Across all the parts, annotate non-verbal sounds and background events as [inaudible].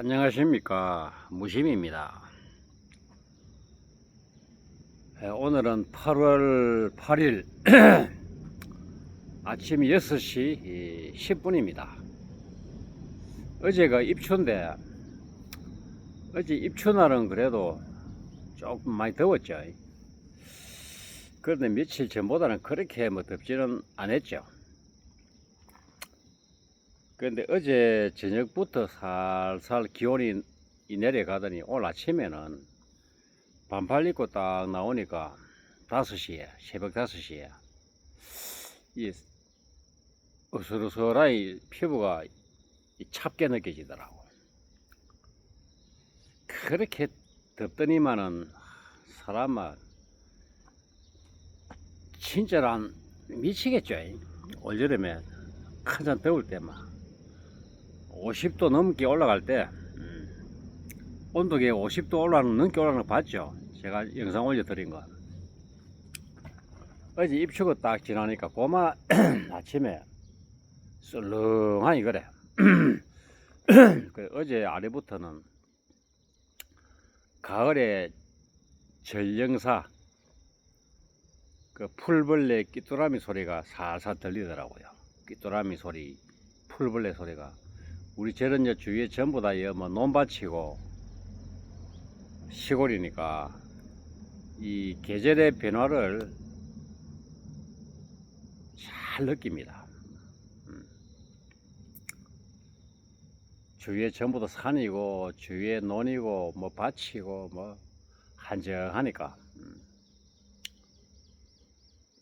예, 안녕하십니까 무심입니다. 예, 오늘은 8월 8일 [clears throat] 아침 6시 10분입니다. 어제가 입추인데 어제 입추날은 그래도 조금 많이 더웠죠. 그런데 며칠 전보다는 그렇게 뭐 덥지는 않았죠. 그런데 어제 저녁부터 살살 기온이 이 내려가더니 오늘 아침에는 반팔 입고 딱 나오니까 5시에, 새벽 5시에 이 어슬어슬하니 피부가 이 찹게 느껴지더라고. 그렇게 덥더니만은 사람은 진짜란 미치겠죠. 올여름에 한잔 더울 때만 50도 넘게 올라갈 때 음, 온도계 50도 올라가는 넘게 올라가는 거 봤죠? 제가 영상 올려드린 거. 어제 입추가 딱 지나니까 고마 [clears throat] 아침에 썰렁하니 그래. [clears throat] 그 어제 아래부터는 가을에 전령사 그 풀벌레 끼뚜라미 소리가 살살 들리더라고요. 끼뚜라미 소리 풀벌레 소리가 우리 저 주위에 전부 다 뭐 논밭이고 시골이니까 이 계절의 변화를 잘 느낍니다. 음. 주위에 전부 다 산이고 주위에 논이고 뭐 밭이고 뭐 한적하니까 음.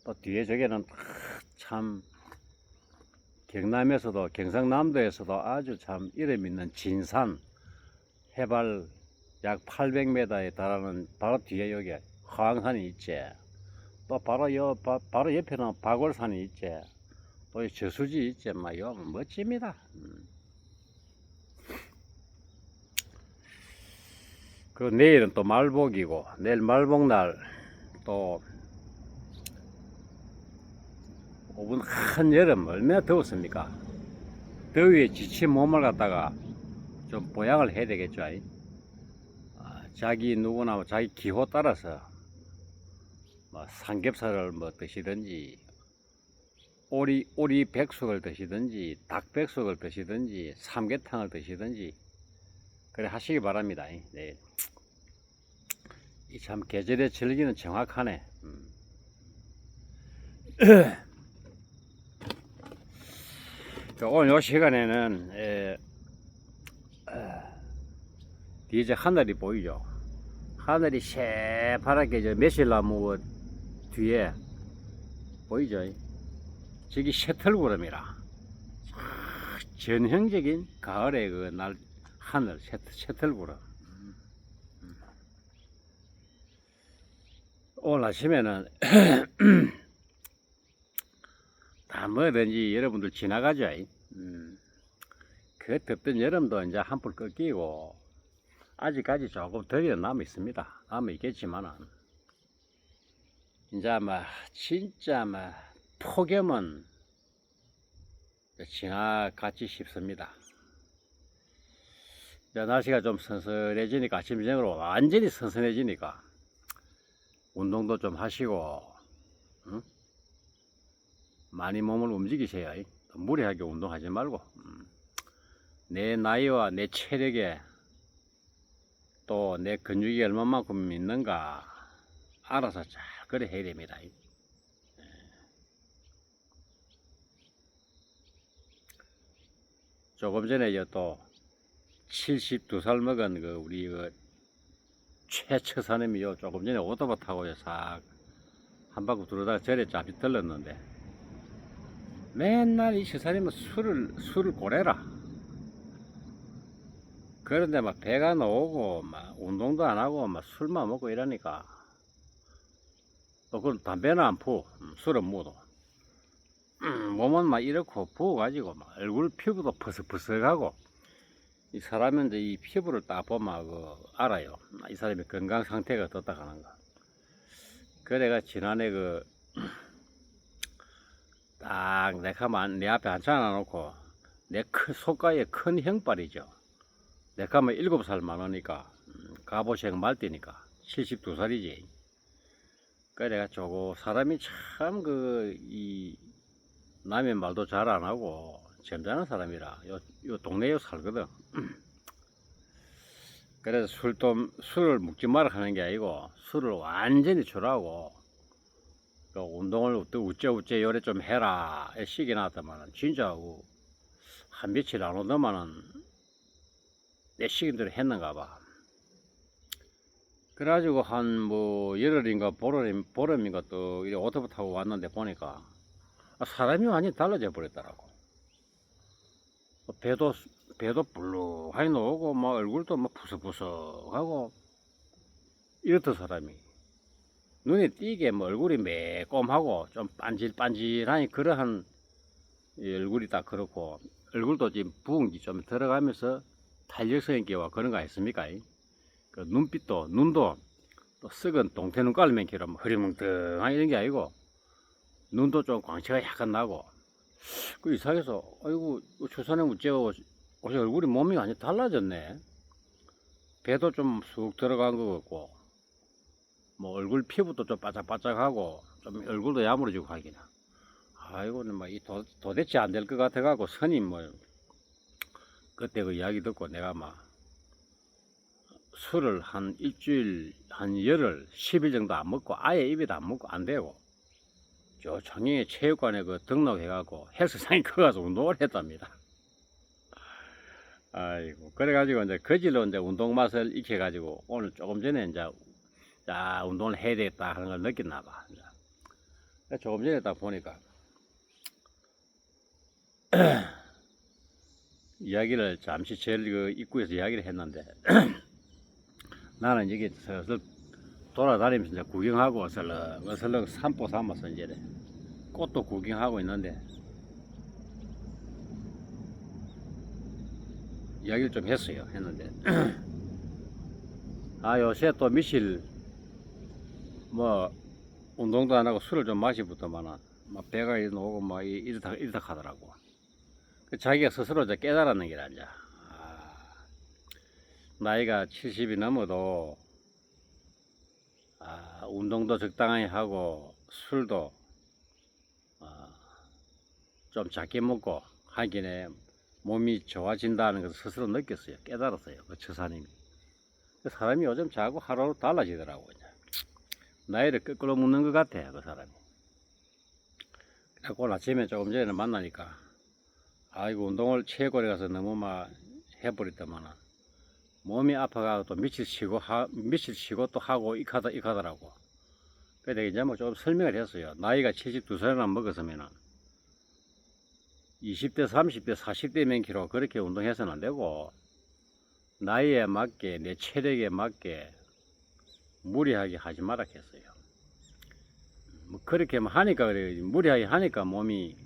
또 뒤에 저게는 참 경남에서도 경상남도에서도 아주 참 이름 있는 진산 해발 약 800m에 달하는 바로 뒤에 여기 화왕산이 있지. 또 바로 여 바, 바로 옆에는 박월산이 있지. 또이 저수지 있지. 막요 멋집니다. 음. 그 내일은 또 말복이고 내일 말복날 또 5분 한 여름 얼마나 더웠습니까? 더위에 지친 몸을 갖다가 좀 보양을 해야 되겠죠. 아이? 아, 자기 누구나 자기 기호 따라서 뭐 삼겹살을 뭐 드시든지 오리 오리 백숙을 드시든지 닭 백숙을 드시든지 삼계탕을 드시든지 그래 하시기 바랍니다. 이. 네. 이 참 계절의 즐기는 정확하네. 음. [clears throat] 그 오늘 요 시간에는 에, 어, 뒤에 이제 하늘이 보이죠. 하늘이 새파랗게 저 매실나무 뒤에 보이죠. 저기 셔틀구름이라 전형적인 가을의 그 날 하늘 셔틀구름. 오늘 아침에는 [clears throat] 다 뭐든지 여러분들 지나가죠. 음. 그 덥던 여름도 이제 한풀 꺾이고 아직까지 조금 더위가 남아 있습니다. 남아 있겠지만은 이제 아마 진짜 아마 폭염은 지나갔지 싶습니다. 이제 날씨가 좀 선선해지니까 아침 저녁으로 완전히 선선해지니까 운동도 좀 하시고 응? 많이 몸을 움직이셔야 이. 무리하게 운동하지 말고 음. 내 나이와 내 체력에 또 내 근육이 얼마만큼 있는가 알아서 잘 그래 해야 됩니다. 이. 예. 조금 전에 또 72살 먹은 그 우리 그 최처사님이요 조금 전에 오토바 타고 싹한 바퀴 들어다가 절에 잡히 들렀는데 맨날 이 시사님은 술을, 술을 고래라. 그런데 막 배가 나오고, 막 운동도 안 하고, 막 술만 먹고 이러니까. 또 그걸 담배는 안 푸, 음, 술은 묻어. 음, 몸은 막 이렇고 부어가지고, 막 얼굴 피부도 퍼석퍼석하고. 이 사람은 이제 이 피부를 딱 보면 그 알아요. 이 사람의 건강 상태가 어떻다 하는 거. 그래가 지난해 그, 딱 내가 만- 내 앞에 안 놓고 내 큰, 속가에 큰 형발이죠. 내가 뭐 일곱 살 많으니까 음, 가보식 말띠니까 72살이지. 그래 내가 저거 사람이 참 그 이 남의 말도 잘 안 하고 점잖은 사람이라 요, 요 동네에 살거든. [clears throat] 그래서 술도 술을 먹지 마라 하는 게 아니고 술을 완전히 줄하고 그 운동을 또 우째우째 요래 좀 해라 시기 나왔다마는 진짜 그한 며칠 안 오더만은 내 시기대로 했는가 봐. 그래가지고 한 뭐 열흘인가 보름, 보름인가 또 이래 오토바이 타고 왔는데 보니까 아, 사람이 완전히 달라져 버렸더라고. 뭐 배도 배도 불룩하게 나오고 막 얼굴도 막 부석부석하고 이렇던 사람이 눈에 띄게 뭐 얼굴이 매꼼하고 좀 반질반질하니 그러한 이 얼굴이 딱 그렇고 얼굴도 지금 부은기 좀 들어가면서 탄력성 있게와 그런 거 아닙니까? 그 눈빛도 눈도 또 썩은 동태 눈 깔면 기로 흐리멍텅한 이런 게 아니고 눈도 좀 광채가 약간 나고 그 이상해서 아이고 초산에 우째고 어제 얼굴이 몸이 완전 달라졌네 배도 좀 쑥 들어간 것 같고 뭐 얼굴 피부도 좀 바짝바짝하고 좀 얼굴도 야무러지고 하기나 아이고는 뭐이 도대체 안 될 것 같아 갖고 선임 뭐 그때 그 이야기 듣고 내가 막 술을 한 일주일, 한 열흘, 10일 정도 안 먹고 아예 입에도 안 먹고 안 되고 저 장영의 체육관에 그 등록해 갖고 헬스장에 [laughs] 가서 운동을 했답니다. 아이고 그래가지고 이제 거질로 이제 운동 맛을 익혀가지고 오늘 조금 전에 이제 자 운동을 해야 되겠다 하는 걸 느꼈나 봐. 조금 전에 딱 보니까 [clears throat] 이야기를 잠시 제일 그 입구에서 이야기를 했는데 [clears throat] 나는 여기 슬슬 돌아다니면서 이제 구경하고 설렁 설렁 산보 삼아서 이제 꽃도 구경하고 있는데 이야기를 좀 했어요 했는데 [clears throat] 아 요새 또 미실 뭐 운동도 안 하고 술을 좀 마시부터만은 막 배가 오고 막 이- 이렇다 이렇다 하더라고 그 자기가 스스로 이제 깨달았는 게 아니야 아, 나이가 70이 넘어도 아, 운동도 적당히 하고 술도 아, 좀 작게 먹고 하기에 몸이 좋아진다는 것을 스스로 느꼈어요. 깨달았어요. 그 처사님이. 그 사람이 요즘 자꾸 하루하루 달라지더라고. 이제. 나이를 거꾸로 묻는 것 같아. 그 사람이. 오늘 아침에 조금 전에 만나니까 아이고 운동을 체육관에 가서 너무 막 해버렸다마는 몸이 아파가지고 또 며칠 쉬고 하, 며칠 쉬고 또 하고 이카다 이카더라고. 그래서 이제 뭐 좀 설명을 했어요. 나이가 72살이나 먹었으면은 20대, 30대, 40대면 기로 그렇게 운동해서는 안 되고 나이에 맞게 내 체력에 맞게 무리하게 하지 말라 했어요. 뭐 그렇게 뭐 하니까 그래 무리하게 하니까 몸이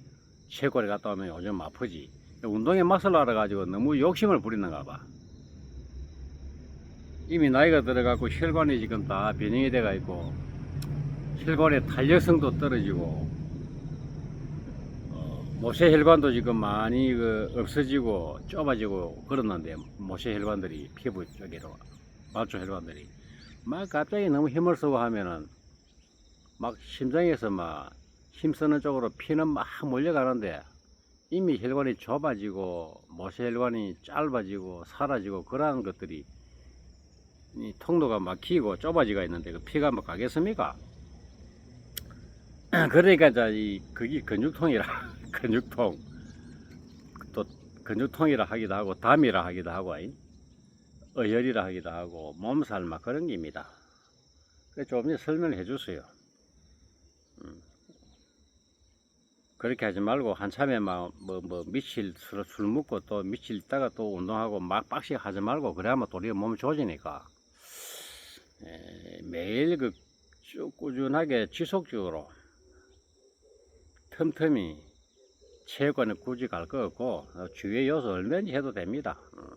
체골에 갔다 오면 요즘 아프지. 운동에 맛을 알아가지고 너무 욕심을 부리는가 봐. 이미 나이가 들어가고 혈관이 지금 다 변형이 돼가 있고 혈관의 탄력성도 떨어지고 어, 모세 혈관도 지금 많이 그 없어지고 좁아지고 그러는데 모세 혈관들이 피부 쪽으로 말초 혈관들이 막 갑자기 너무 힘을 쓰고 하면은 막 심장에서 막 힘쓰는 쪽으로 피는 막 몰려가는데 이미 혈관이 좁아지고 모세 혈관이 짧아지고 사라지고 그러한 것들이 이 통로가 막히고 좁아지가 있는데 그 피가 막 가겠습니까? [clears throat] 그러니까 자이 그게 근육통이라 [laughs] 근육통 또 근육통이라 하기도 하고 담이라 하기도 하고. 어혈이라 하기도 하고 몸살 막 그런 게입니다. 그래서 조금 설명을 해줬어요. 음. 그렇게 하지 말고 한참에 막 뭐뭐 며칠 술, 술 먹고 또 며칠 있다가 또 운동하고 막 빡시게 하지 말고 그래야만 또 우리 몸이 좋아지니까 에, 매일 그 쭉 꾸준하게 지속적으로 틈틈이 체육관에 굳이 갈 거 없고 어, 주위에 요소 얼마든지 해도 됩니다. 어. 음,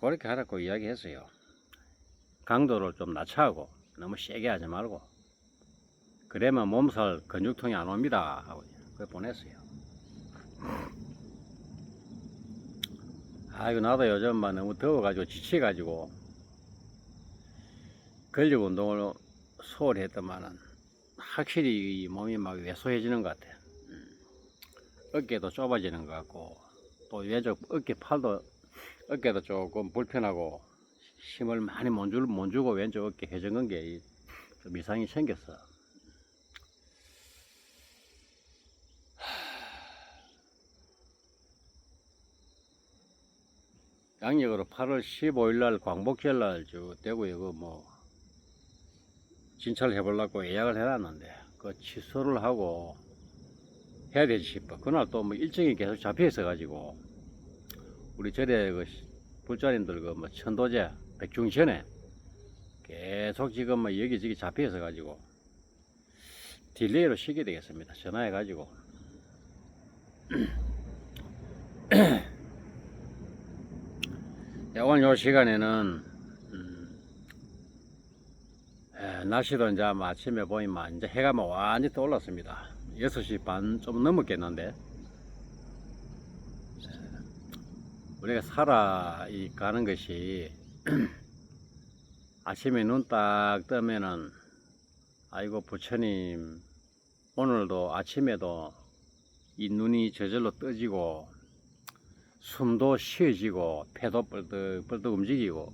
그렇게 하라고 이야기했어요. 강도를 좀 낮춰하고 너무 세게 하지 말고 그러면 몸살 근육통이 안 옵니다 하고 그래 보냈어요. 아이고 나도 요즘 막 너무 더워가지고 지쳐가지고 근력 운동을 소홀히 했더만은 확실히 이 몸이 막 왜소해지는 것 같아. 음. 어깨도 좁아지는 것 같고 또 왼쪽 어깨 팔도 어깨도 조금 불편하고 힘을 많이 못, 줄, 못 주고 왼쪽 어깨 회전근 게좀 이상이 생겼어. 양력으로 8월 15일 날 광복절 날 저 대구에 그뭐 진찰을 해보려고 예약을 해놨는데 그 취소를 하고 해야 되지 싶어. 그날 또 뭐 일정이 계속 잡혀 있어 가지고 우리 절에 그 불자님들 그 뭐 천도제 백중전에 계속 지금 뭐 여기저기 잡혀 있어 가지고 딜레이로 쉬게 되겠습니다. 전화해 가지고 [clears throat] 예, 오늘 요 시간에는 음, 에, 날씨도 이제 뭐 아침에 보이면 이제 해가 뭐 완전히 또 올랐습니다. 6시 반 좀 넘었겠는데 에, 우리가 살아 이 가는 것이 [clears throat] 아침에 눈 딱 뜨면은 아이고 부처님 오늘도 아침에도 이 눈이 저절로 떠지고 숨도 쉬어지고 폐도 뻘떡뻘떡 움직이고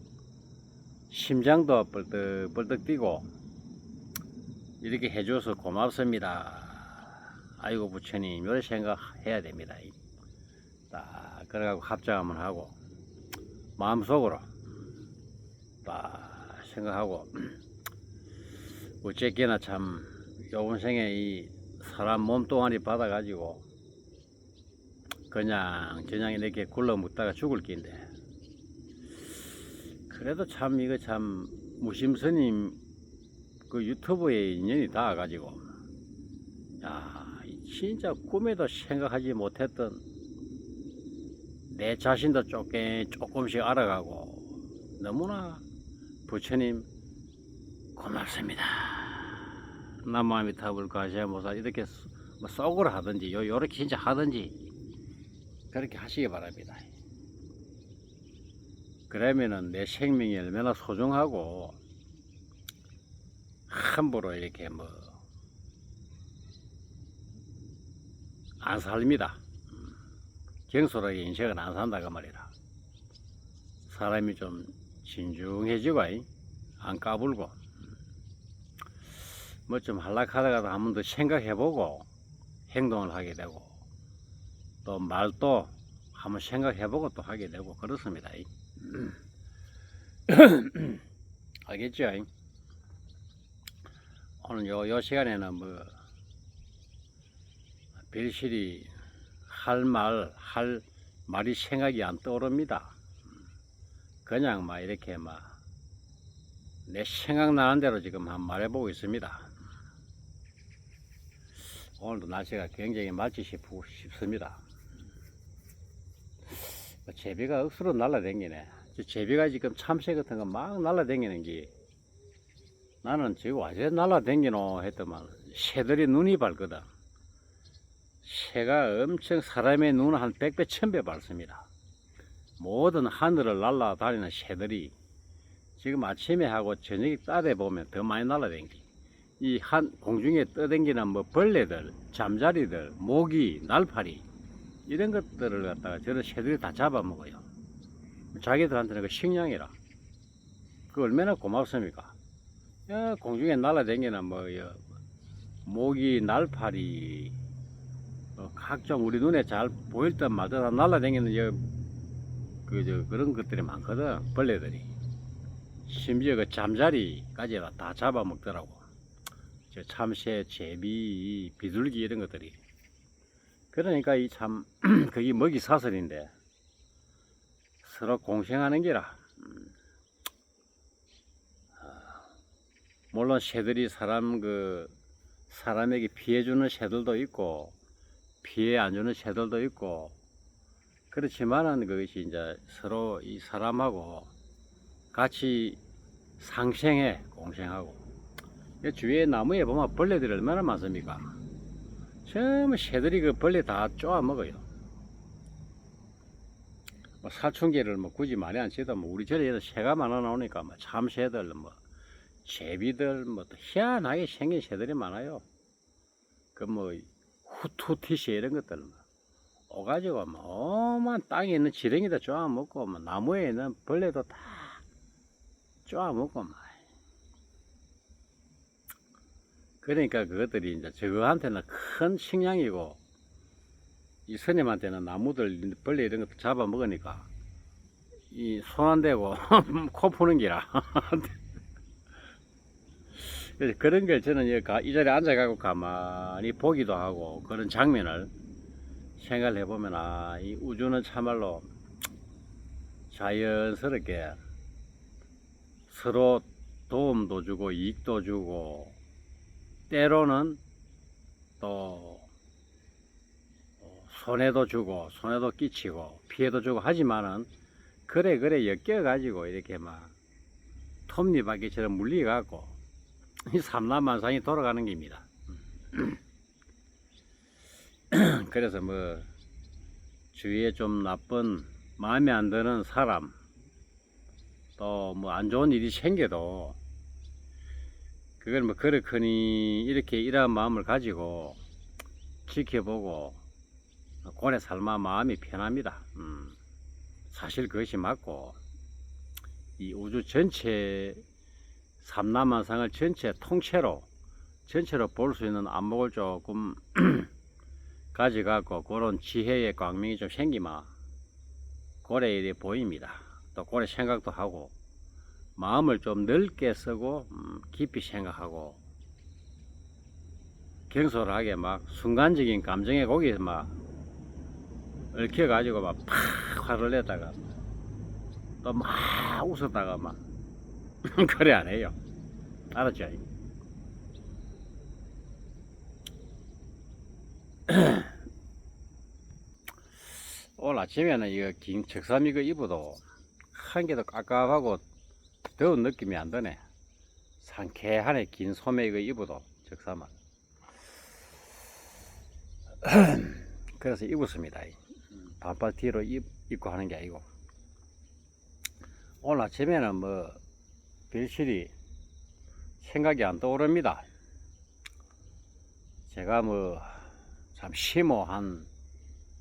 심장도 뻘떡뻘떡 뛰고 이렇게 해줘서 고맙습니다. 아이고 부처님 이런 생각 해야 됩니다. 딱 그래가지고 합장한번 하고 마음속으로 딱 생각하고 [clears throat] 어쨌거나 참 요번 생에 이 사람 몸뚱아리 받아가지고 그냥 그냥 이렇게 굴러 묻다가 죽을 낀데 그래도 참 이거 참 무심스님 그 유튜브에 인연이 닿아가지고 야 진짜 꿈에도 생각하지 못했던 내 자신도 조금 조금씩 알아가고 너무나 부처님 고맙습니다. 남마음이 타불 가시아모사 이렇게 뭐 속으로 하든지 요 요렇게 진짜 하든지 그렇게 하시기 바랍니다. 그러면은 내 생명이 얼마나 소중하고 함부로 이렇게 뭐안 삽니다. 경솔하게 인생은 안 산다고 말이라. 사람이 좀 진중해지고 이, 안 까불고 뭐좀 한락하다가도 한 번 더 생각해보고 행동을 하게 되고 또 말도 한번 생각해보고 또 하게 되고 그렇습니다. 이. [clears throat] 알겠죠? 이? 오늘 요, 요 시간에는 뭐 별실이 할 말, 할 말이 생각이 안 떠오릅니다. 그냥 막 이렇게 막 내 생각나는 대로 지금 한번 말해보고 있습니다. 오늘도 날씨가 굉장히 맑지 싶고 싶습니다. 뭐 제비가 억수로 날라다니네. 저 제비가 지금 참새 같은 거 막 날라다니는 게 나는 지금 완전 날라다니노 했더만 새들이 눈이 밝거든. 새가 엄청 사람의 눈을 한 100배, 1000배 밝습니다. 모든 하늘을 날아다니는 새들이 지금 아침에 하고 저녁에 따대 보면 더 많이 날아다니지. 이한 공중에 떠댕기는 뭐 벌레들, 잠자리들, 모기, 날파리 이런 것들을 갖다가 저런 새들이 다 잡아먹어요. 자기들한테는 그 식량이라. 그 얼마나 고맙습니까? 야, 공중에 날아다니는 뭐 여, 모기, 날파리, 어, 각종 우리 눈에 잘 보일 날아다니는 여, 그, 저, 그런 것들이 많거든, 벌레들이. 심지어 그 잠자리까지 다 잡아먹더라고. 저 참새, 제비, 비둘기 이런 것들이. 그러니까 이 참, [clears throat] 그게 먹이 사슬인데, 서로 공생하는 게라. 음. 아, 물론 새들이 사람 그, 사람에게 피해주는 새들도 있고, 피해 안 주는 새들도 있고, 그렇지만은 그것이 이제 서로 이 사람하고 같이 상생해, 공생하고. 이 주위에 나무에 보면 벌레들이 얼마나 많습니까? 전부 새들이 그 벌레 다 쪼아 먹어요. 뭐 사춘기를 뭐 굳이 많이 안 치도 뭐 우리 절에 새가 많아 나오니까 뭐 참새들 뭐 제비들 뭐 또 희한하게 생긴 새들이 많아요. 그 뭐 후투티시 이런 것들 뭐 오가지고 뭐 어마한 땅에 있는 지렁이도 쪼아 먹고 뭐 나무에 있는 벌레도 다 쪼아 먹고 막 그러니까 그것들이 이제 저거한테는 큰 식량이고 이 스님한테는 나무들 벌레 이런 것도 잡아 먹으니까 이 손 안 대고 [laughs] 코 푸는 기라 [laughs] 그래서 그런 걸 저는 이 자리에 앉아가고 가만히 보기도 하고 그런 장면을 생각을 해보면 아, 이 우주는 참말로 자연스럽게 서로 도움도 주고 이익도 주고 때로는 또 어, 손해도 주고 손해도 끼치고 피해도 주고 하지만은 그래 그래 엮여 가지고 이렇게 막 톱니바퀴처럼 물리 갖고 이 삼남만상이 돌아가는 겁니다. [clears throat] 그래서 뭐 주위에 좀 나쁜 마음에 안 드는 사람 또 뭐 안 좋은 일이 생겨도 그걸 뭐 그렇거니 이렇게 이러한 마음을 가지고 지켜보고 고래 삶아 마음이 편합니다. 음, 사실 그것이 맞고 이 우주 전체 삼남한상을 전체 통째로 전체로 볼 수 있는 안목을 조금 [clears throat] 가져갖고 그런 지혜의 광명이 좀 생기면 고래 일이 보입니다. 또 고래 생각도 하고 마음을 좀 넓게 쓰고 음, 깊이 생각하고 경솔하게 막 순간적인 감정의 고기에 막 얽혀가지고 막 팍 화를 내다가 또 막 웃었다가 막 [laughs] 그래 안 해요. 알았죠? [clears throat] 오늘 아침에는 이거 긴 적삼 이거 입어도 한 개도 깝깝하고 더운 느낌이 안 드네. 상쾌하네 긴 소매 이거 입어도 적삼은. [clears throat] 그래서 입었습니다. 반팔 티로 입, 입고 하는 게 아니고. 오늘 아침에는 뭐 별실이 생각이 안 떠오릅니다. 제가 뭐 참 심오한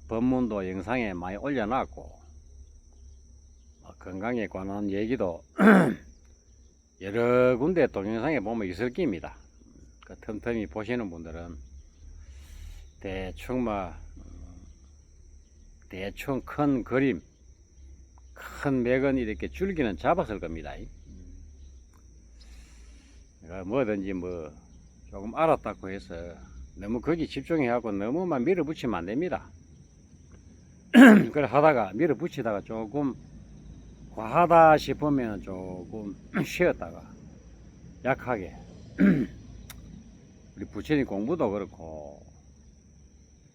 법문도 영상에 많이 올려놨고 뭐 건강에 관한 얘기도 [clears throat] 여러 군데 동영상에 보면 있을 겁니다. 그 틈틈이 보시는 분들은 대충 뭐 음, 대충 큰 그림 큰 맥은 이렇게 줄기는 잡았을 겁니다. 내가 뭐든지 뭐 조금 알았다고 해서 너무 거기 집중해갖고 너무만 밀어붙이면 안 됩니다. [clears throat] 그래 하다가 밀어붙이다가 조금 과하다 싶으면 조금 [clears throat] 쉬었다가 약하게 [clears throat] 우리 부처님 공부도 그렇고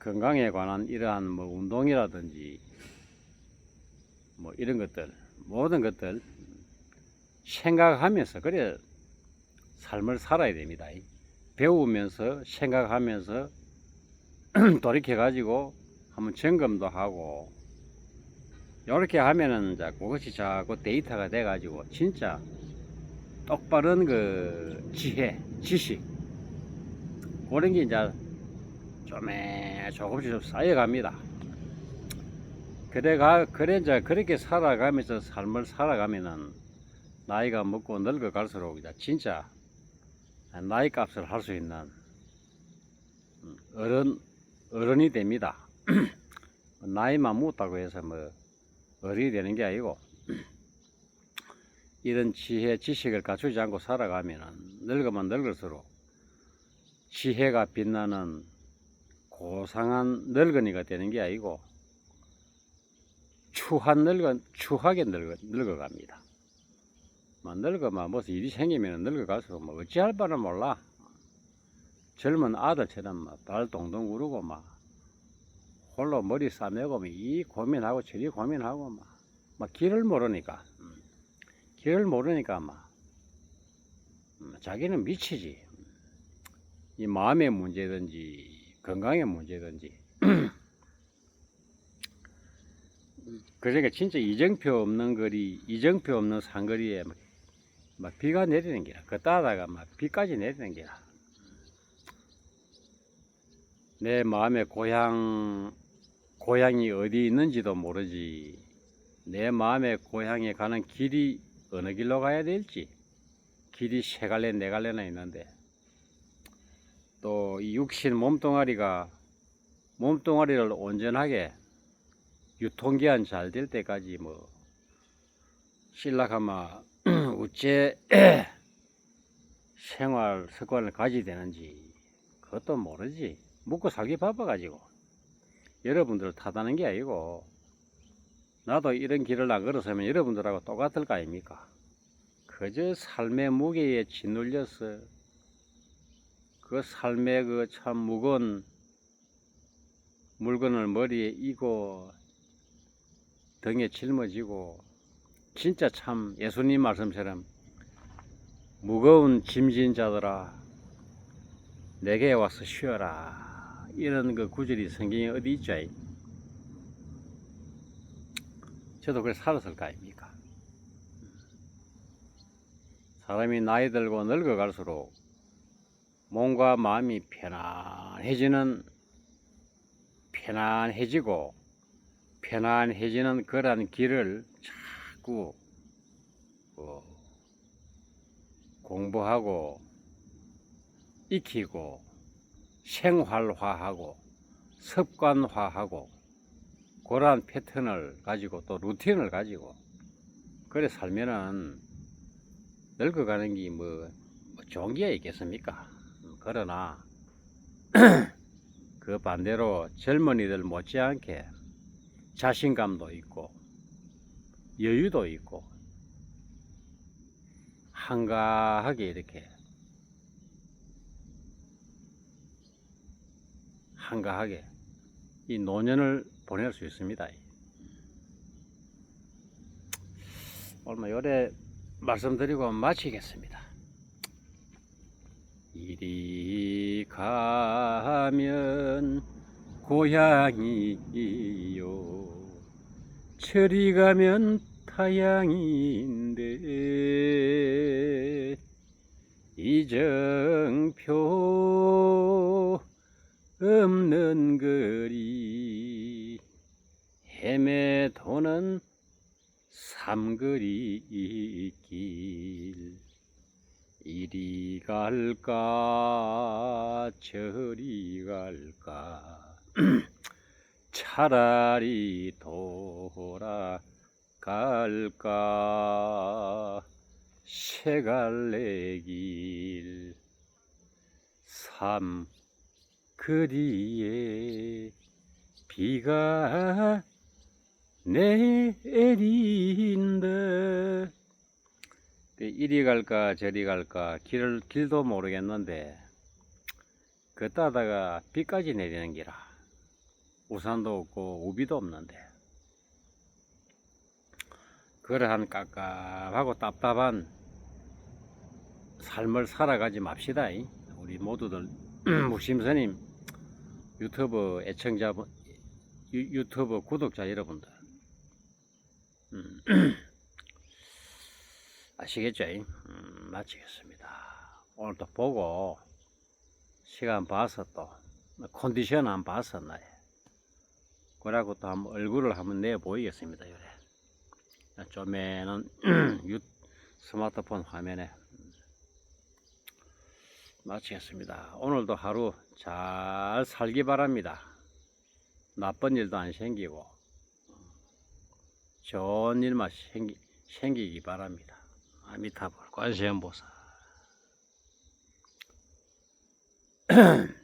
건강에 관한 이러한 뭐 운동이라든지 뭐 이런 것들 모든 것들 생각하면서 그래 삶을 살아야 됩니다. 배우면서 생각하면서 [clears throat] 돌이켜 가지고 한번 점검도 하고 이렇게 하면은 이제 그것이 자꾸 데이터가 돼 가지고 진짜 똑바른 그 지혜, 지식 그런 게 이제 좀에 조금씩 좀 쌓여갑니다. 그래가 그래 이제 그렇게 살아가면서 삶을 살아가면은 나이가 먹고 늙어 갈수록 이제 진짜 나이 값을 할 수 있는 음, 어른 어른이 됩니다. [clears throat] 나이만 묻다고 해서 뭐 어른이 되는 게 아니고 [clears throat] 이런 지혜 지식을 갖추지 않고 살아가면은 늙으면 늙을수록 지혜가 빛나는 고상한 늙은이가 되는 게 아니고 추한 늙은 추하게 늙어 늙어갑니다. 뭐 늙어만 무슨 일이 생기면 늙어갈수록 뭐 어찌할 바를 몰라. 젊은 아들처럼 막발 동동 구르고 막 홀로 머리 싸매고 막이 고민하고 저리 고민하고 막, 막 길을 모르니까 음. 길을 모르니까 막 음, 자기는 미치지. 이 마음의 문제든지 건강의 문제든지 [clears throat] 그러니까 진짜 이정표 없는 거리, 이정표 없는 상거리에 막, 막 비가 내리는 게라. 그 따다가 막 비까지 내리는 게라. 내 마음의 고향, 고향이 어디 있는지도 모르지. 내 마음의 고향에 가는 길이 어느 길로 가야 될지. 길이 세 갈래, 네 갈래나 있는데. 또 이 육신 몸뚱아리가, 몸뚱아리를 온전하게 유통기한 잘 될 때까지 뭐 신락하마 우째 [clears throat] 생활 습관을 가지야 되는지 그것도 모르지. 먹고 살기 바빠가지고. 여러분들 탓하는 게 아니고 나도 이런 길을 안 걸었으면 여러분들하고 똑같을 거 아닙니까? 그저 삶의 무게에 짓눌려서 그 삶의 그 참 무거운 물건을 머리에 이고 등에 짊어지고 진짜 참 예수님 말씀처럼 무거운 짐진 자들아 내게 와서 쉬어라 이런 그 구절이 성경에 어디 있죠? 저도 그래 살았을 거 아닙니까? 사람이 나이 들고 늙어갈수록 몸과 마음이 편안해지는 편안해지고 편안해지는 그러한 길을 자꾸 어, 공부하고 익히고 생활화하고 습관화하고 그러한 패턴을 가지고 또 루틴을 가지고 그래 살면은 늙어가는 게뭐 좋은 게 있겠습니까? 그러나 [clears throat] 그 반대로 젊은이들 못지않게 자신감도 있고 여유도 있고 한가하게 이렇게 한가하게 이 노년을 보낼 수 있습니다. 얼마 요래 말씀드리고 마치겠습니다. 이리 가면 고향이요 저리 가면 타양인데. 이정표 없는 거리. 헤매도는 삼거리 길. 이리 갈까 저리 갈까 [clears throat] 차라리 돌아갈까? 새갈래 길삼 그리에 비가 내린다 이리 갈까 저리 갈까 길을 길도 모르겠는데 그 따다가 비까지 내리는 기라 우산도 없고 우비도 없는데 그러한 깝깝하고 답답한 삶을 살아가지 맙시다 이. 우리 모두들 [clears throat] 무심스님 유튜브 애청자분 유, 유튜브 구독자 여러분들 음, [clears throat] 아시겠죠? 음, 마치겠습니다. 오늘도 보고 시간 봐서 또 컨디션 안 봤었나요? 그러고 또 한번 얼굴을 한번 내 보이겠습니다. 요래. 좀에는 [clears throat] 유 스마트폰 화면에 마치겠습니다. 오늘도 하루 잘 살기 바랍니다. 나쁜 일도 안 생기고 좋은 일만 생기, 생기기 바랍니다. 아미타불 관세음보살 [clears throat]